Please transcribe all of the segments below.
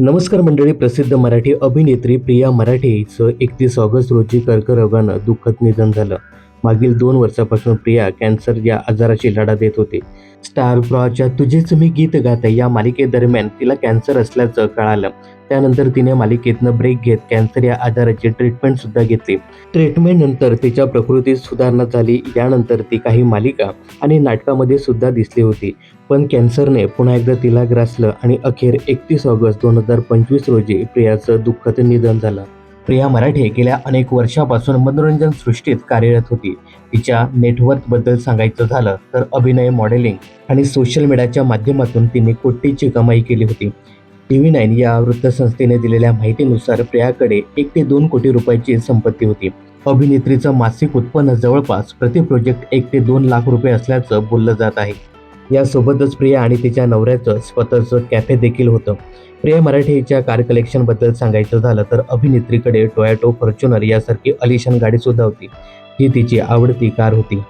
नमस्कार मंडळी प्रसिद्ध मराठी अभिनेत्री प्रिया मराठे हिचं एकतीस ऑगस्ट रोजी कर्करोगानं दुःखद निधन झालं. मागील दोन वर्षापासून प्रिया कॅन्सर या आजाराशी लढा देत होती. स्टार प्रॉच्या तुझेच मी गीत गाते या मालिकेदरम्यान तिला कॅन्सर असल्याचं कळालं. त्यानंतर तिने मालिकेतनं ब्रेक घेत कॅन्सर या आजाराची ट्रीटमेंट सुद्धा घेतली. ट्रीटमेंट नंतर तिच्या प्रकृतीत सुधारणा झाली. यानंतर ती काही मालिका आणि नाटकामध्ये सुद्धा दिसली होती. पण कॅन्सरने पुन्हा एकदा तिला ग्रासलं आणि अखेर एकतीस ऑगस्ट दोन हजार पंचवीस रोजी प्रियाचं दुःखद निधन झालं. प्रिया मराठे गेल्या अनेक वर्षापासून मनोरंजन सृष्टीत कार्यरत होती. तिच्या नेटवर्कबद्दल सांगायचं झालं तर अभिनय मॉडेलिंग आणि सोशल मीडियाच्या माध्यमातून तिने कोटीची कमाई केली होती. टी व्ही नाईन या वृत्तसंस्थेने दिलेल्या माहितीनुसार प्रियाकडे एक ते दोन कोटी रुपयाची संपत्ती होती. अभिनेत्रीचं मासिक उत्पन्न जवळपास प्रति प्रोजेक्ट एक ते दोन लाख रुपये असल्याचं बोललं जात आहे. यासोबतच प्रिया आणि तिच्या नवऱ्याचं स्वतःचं कॅफे देखील होतं. प्रिया मराठीच्या हिच्या कार कलेक्शनबद्दल सांगायचं झालं तर अभिनेत्रीकडे टोयॅटो फॉर्च्युनर यासारखी अलिशान गाडी सुद्धा होती ही तिची आवडती कार होती.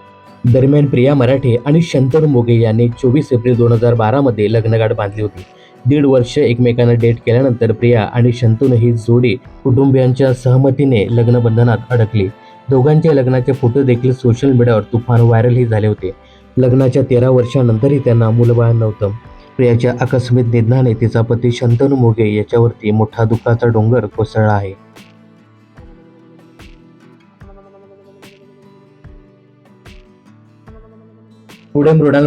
दरम्यान प्रिया मराठे आणि शंतर मोगे यांनी चोवीस एप्रिल दोन हजार बारामध्ये लग्नगाठ बांधली होती. दीड वर्ष एकमेकांना डेट केल्यानंतर प्रिया आणि शंतून ही जोडी कुटुंबियांच्या सहमतीने लग्नबंधनात अडकली. दोघांच्या लग्नाचे फोटो देखील सोशल मीडियावर तुफान व्हायरलही झाले होते. लग्नाच्या तेरा वर्षानंतरही त्यांना मुलबाळ नव्हतं. प्रियाच्या आकस्मिक निधनाने तिचा पती शंतनू मोगे याच्यावरती मोठा दुःखाचा डोंगर कोसळला आहे. पुढे मृणाल